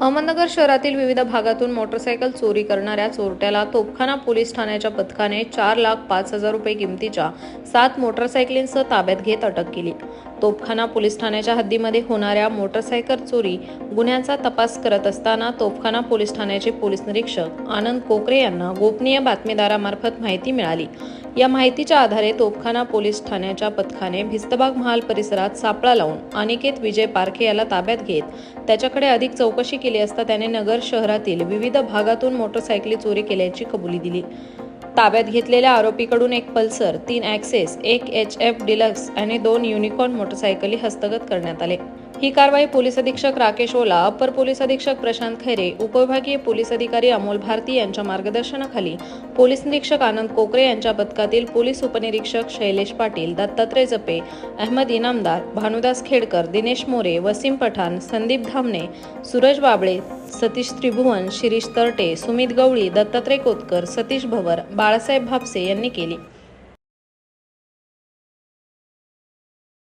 अहमदनगर शहरातील विविध भागातून मोटरसायकल चोरी करणाऱ्या चोरट्याला तोपखाना पोलीस ठाण्याच्या पथकाने चार लाख पाच हजार रुपये किमतीच्या सात मोटरसायकलींसह ताब्यात घेत अटक केली. तोपखाना पोलीस ठाण्याच्या हद्दीमध्ये होणाऱ्या मोटरसायकल चोरी गुन्ह्यांचा तपास करत असताना तोपखाना पोलीस ठाण्याचे पोलीस निरीक्षक आनंद कोकरे यांना गोपनीय बातमीदारामार्फत माहिती मिळाली. या माहितीच्या आधारे तोपखाना पोलीस ठाण्याच्या पथकाने भिस्तबाग महाल परिसरात सापळा लावून अनिकेत विजय पारखे याला ताब्यात घेत त्याच्याकडे अधिक चौकशी केली असता त्याने नगर शहरातील विविध भागातून मोटरसायकली चोरी केल्याची कबुली दिली. ताब्यात घेतलेल्या आरोपीकडून एक पल्सर तीन ॲक्सेस एक एच एफ डिलक्स आणि दोन युनिकॉर्न मोटरसायकली हस्तगत करण्यात आले. ही कारवाई पोलीस अधीक्षक राकेश ओला अप्पर पोलीस अधीक्षक प्रशांत खैरे उपविभागीय पोलीस अधिकारी अमोल भारती यांच्या मार्गदर्शनाखाली पोलीस निरीक्षक आनंद कोकरे यांच्या पथकातील पोलीस उपनिरीक्षक शैलेश पाटील दत्तात्रय जपे अहमद इनामदार भानुदास खेडकर दिनेश मोरे वसीम पठाण संदीप धामणे सूरज बाबळे सतीश त्रिभुवन शिरीष तरटे सुमित गवळी दत्तात्रय कोतकर सतीश भवर बाळासाहेब भापसे यांनी केली.